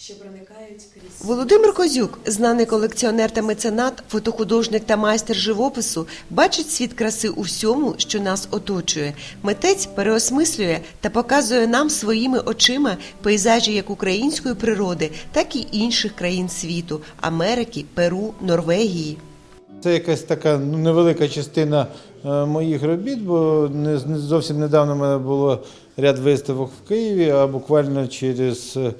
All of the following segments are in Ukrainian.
що проникають крізь Володимир Козюк, знаний колекціонер та меценат, фотохудожник та майстер живопису, бачить світ краси у всьому, що нас оточує. Митець переосмислює та показує нам своїми очима пейзажі як української природи, так і інших країн світу Америки, Перу, Норвегії. Це якась така ну, невелика частина е, моїх робіт, бо не, не зовсім недавно в мене було ряд виставок в Києві, а буквально через е,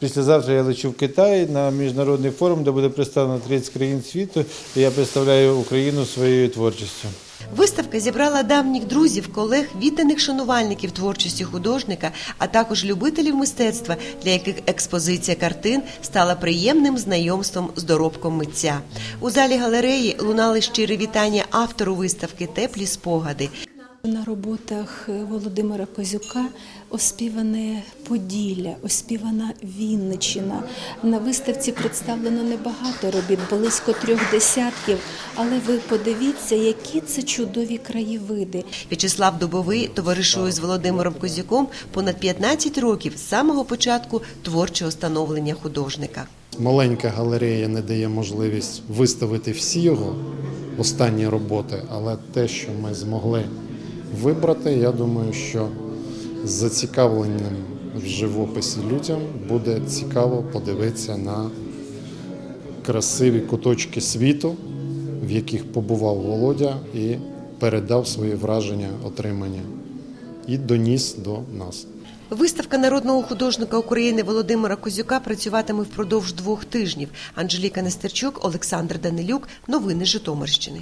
післязавтра я лечу в Китай на міжнародний форум, де буде представлено 30 країн світу. І я представляю Україну своєю творчістю. Виставка зібрала давніх друзів, колег, відданих шанувальників творчості художника, а також любителів мистецтва, для яких експозиція картин стала приємним знайомством з доробком митця. У залі галереї лунали щирі вітання автору виставки Теплі спогади. На роботах Володимира Козюка оспіване Поділля, оспівана Вінничина. На виставці представлено небагато робіт, близько трьох десятків. Але ви подивіться, які це чудові краєвиди. В'ячеслав Дубовий товаришує з Володимиром Козюком понад 15 років з самого початку творчого становлення художника. Маленька галерея не дає можливість виставити всі його останні роботи, але те, що ми змогли вибрати, я думаю, що з зацікавленням в живописі людям буде цікаво подивитися на красиві куточки світу, в яких побував Володя і передав свої враження отримання і доніс до нас. Виставка народного художника України Володимира Козюка працюватиме впродовж двох тижнів. Анжеліка Нестерчук, Олександр Данилюк. Новини Житомирщини.